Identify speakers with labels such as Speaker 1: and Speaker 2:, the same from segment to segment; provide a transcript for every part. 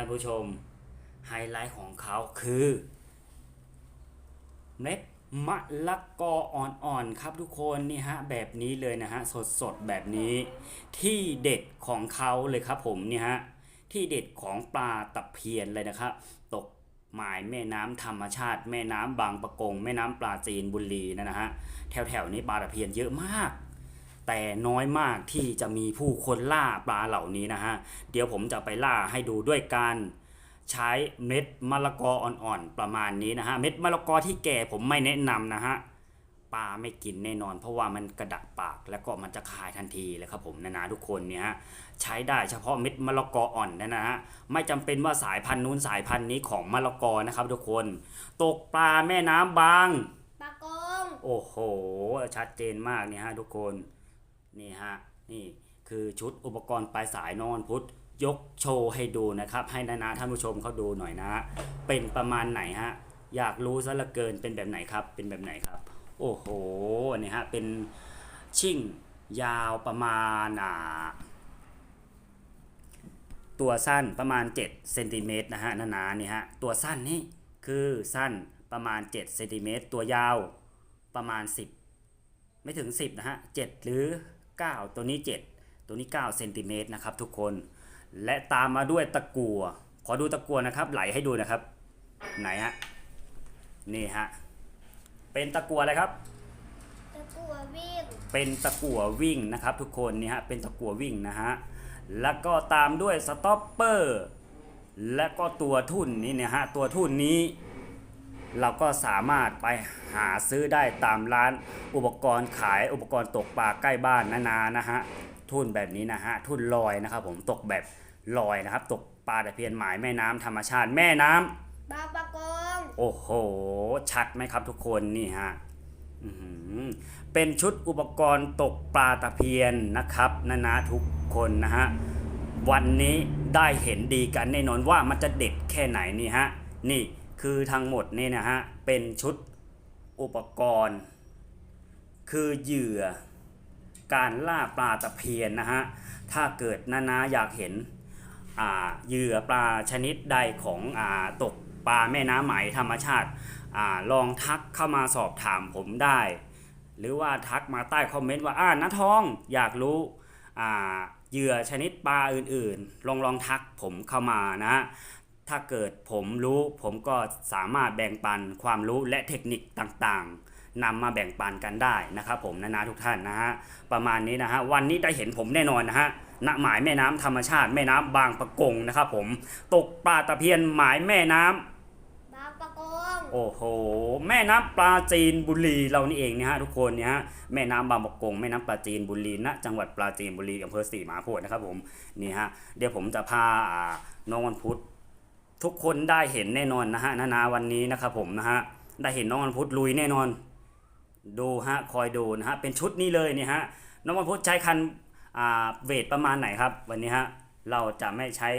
Speaker 1: ท่านผู้ชมไฮไลท์ของเขาคือเม็ดมะละกออ่อนๆครับทุกคนนี่ฮะแบบนี้เลยนะฮะสดๆแบบนี้ ที่เด็ดของเขาเลยครับผมนี่ฮะที่เด็ดของปลาตะเพียนเลยนะครับ ตกหมายแม่น้ำธรรมชาติ แม่น้ำบางปะกง แม่น้ำปลาจีนบุรีนะฮะแถวๆนี้ปลาตะเพียนเยอะมาก แต่น้อยมากที่จะมีผู้คนล่าปลาเหล่านี้นะฮะ เดี๋ยวผมจะไปล่าให้ดูด้วยการใช้เม็ดมะละกออ่อนๆประมาณนี้นะฮะ เม็ดมะละกอที่แก่ผมไม่แนะนำนะฮะปลาไม่กินแน่นอน เพราะว่ามันกระดักปากแล้วก็มันจะคายทันทีเลยครับผมนะนะทุกคนเนี่ยฮะใช้ได้เฉพาะเม็ดมะละกออ่อนนะนะฮะไม่จำเป็นว่าสายพันธุ์นู้นสายพันธุ์นี้ของมะละกอนะครับ ทุกคน ตกปลาแม่น้ำบาง
Speaker 2: ปลากง
Speaker 1: โอ้โห ชัดเจนมากเนี่ยฮะทุกคน นี่ฮะนี่คือชุดอุปกรณ์ปลายสายนอนพุทธยกโชว์ให้ดูนะครับ ให้นานาท่านผู้ชมเขาดูหน่อยนะ เป็นประมาณไหนฮะอยากรู้ซะเหลือเกินเป็นแบบไหนครับ เป็นแบบไหนครับ โอ้โหนี่ฮะเป็นชิ่งยาวประมาณอ่าตัวสั้นประมาณ7เซนติเมตรนะฮะนานานี่ฮะตัวสั้นนี่คือสั้นประมาณ7เซนติเมตรตัวยาวประมาณ 10 ไม่ถึง 10 นะฮะ7หรือ 9 ตัวนี้ 7 ตัวนี้9เซนติเมตรนะครับทุกคน และตามมาด้วยตะกั่วขอดูตะกั่วนะครับ ไหลให้ดูนะครับ ไหนฮะ นี่ฮะ เป็นตะกั่วอะไรครับ
Speaker 2: ตะกัววิ่ง
Speaker 1: เป็นตะกั่ววิ่งนะครับ ทุกคนนี่ฮะ เป็นตะกั่ววิ่งนะฮะ แล้วก็ตามด้วยสต็อปเปอร์ และก็ตัวทุ่นนี่นะฮะ ตัวทุ่นนี้ เราก็สามารถไปหาซื้อได้ตามร้านอุปกรณ์ขายอุปกรณ์ตกปลาใกล้บ้านนานานะฮะทุ่นแบบนี้นะฮะทุ่นลอยนะครับผมตกแบบลอยนะครับ ตกปลาตะเพียนหมายแม่น้ำธรรมชาติแม่น้ำ
Speaker 2: ปลาปลากง
Speaker 1: โอ้โห ชัดไหมครับทุกคนนี่ฮะอื้อหือเป็นชุดอุปกรณ์ตกปลาตะเพียนนะครับนะนะทุกคนนะฮะวันนี้ได้เห็นดีกันแน่นอนว่ามันจะเด็ดแค่ไหนนี่ฮะนี่ คือทั้งหมดนี่นะฮะ เป็นชุดอุปกรณ์ คือเหยื่อ การล่าปลาตะเพียนนะฮะ ถ้าเกิดนานาอยากเห็นอ่าเหยื่อปลาชนิดใดของอ่าตกปลาแม่น้ำไหมธรรมชาติอลองทักเข้ามาสอบถามผมได้ หรือว่าทักมาใต้คอมเมนต์ว่าอ่านาทองอยากรู้อ่าเหยื่อชนิดปลาอื่นๆ ลองลองทักผมเข้ามานะ ถ้าเกิดผมรู้ผมก็สามารถแบ่งปันความรู้และเทคนิคต่างๆนำมาแบ่งปันกันได้นะครับผมนะนะทุกท่านนะฮะประมาณนี้นะฮะวันนี้ได้เห็นผมแน่นอนนะฮะณหมายแม่น้ำธรรมชาติแม่น้ำบางปะกงนะครับผมตกปลาตะเพียนหมายแม่น้ำ
Speaker 2: ปลาปลากง
Speaker 1: โอ้โหแม่น้ำปลาจีนบุรีเรานี่เองเนี่ยฮะทุกคนเนี่ยฮะแม่น้ำบางปะกงแม่น้ำปลาจีนบุรีณจังหวัดปราจีนบุรีอำเภอสีมหาโพธิ์นะครับผมนี่ฮะเดี๋ยวผมจะพาอ่าน้องวันพุธ ทุกคนได้เห็นแน่นอนนะฮะนานาวันนี้นะครับผมนะฮะได้เห็นน้องวันพุธลุยแน่นอน ดูฮะคอยดูนะฮะเป็นชุดนี้เลยเนี่ยฮะน้องวันพุธใช้คันอ่าเวทประมาณไหนครับ วันนี้ฮะเราจะไม่ใช้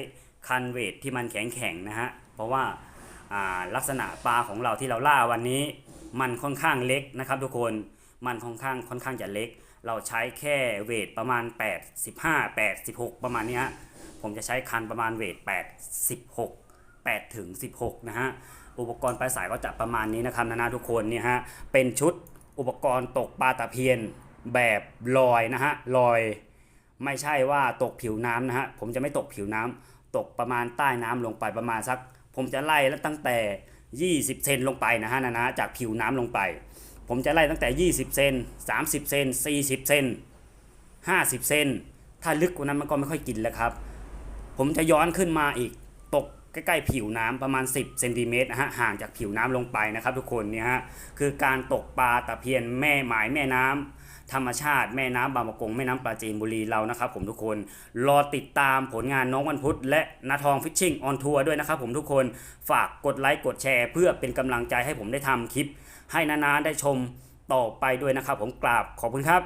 Speaker 1: คันเวทที่มันแข็งแข็งนะฮะเพราะว่าอ่าลักษณะปลาของเราที่เราล่าวันนี้ มันค่อนข้างเล็กนะครับ ทุกคนมันค่อนข้างค่อนข้างจะเล็ก เราใช้แค่เวทประมาณ85 86ประมาณนี้ฮะผมจะใช้คันประมาณเวท86 8ถึง16 นะฮะ อุปกรณ์ปลายสายก็จะประมาณนี้นะครับนะนะทุกคนเนี่ยฮะ เป็นชุดอุปกรณ์ตกปลาตะเพียนแบบลอยนะฮะลอย ไม่ใช่ว่าตกผิวน้ำนะฮะ ผมจะไม่ตกผิวน้ำตกประมาณใต้น้ำลงไปประมาณสัก ผมจะไล่แล้วตั้งแต่ 20 เซนลงไปนะฮะนะนะจากผิวน้ำลงไป ผมจะไล่ตั้งแต่ 20 เซน30 เซน40 เซน50 เซนถ้าลึกกว่านั้นมันก็ไม่ค่อยกินแล้วครับ ผมจะย้อนขึ้นมาอีกตก ใกล้ๆผิวน้ำประมาณ 10เซนติเมตรนะฮะห่างจากผิวน้ำลงไปนะครับ ทุกคนเนี่ยฮะคือการตกปลาตะเพียนแม่หมายแม่น้ำธรรมชาติแม่น้ำบางประกงแม่น้ำปลาจีนบุรีเรานะครับ ผมทุกคนรอติดตามผลงานน้องวันพุธและนาทองฟิชชิ่งออนทัวร์ด้วยนะครับ ผมทุกคนฝากกดไลค์กดแชร์ เพื่อเป็นกำลังใจให้ผมได้ทำคลิป ให้นานาได้ชมต่อไปด้วยนะครับ ผมกราบขอบคุณครับ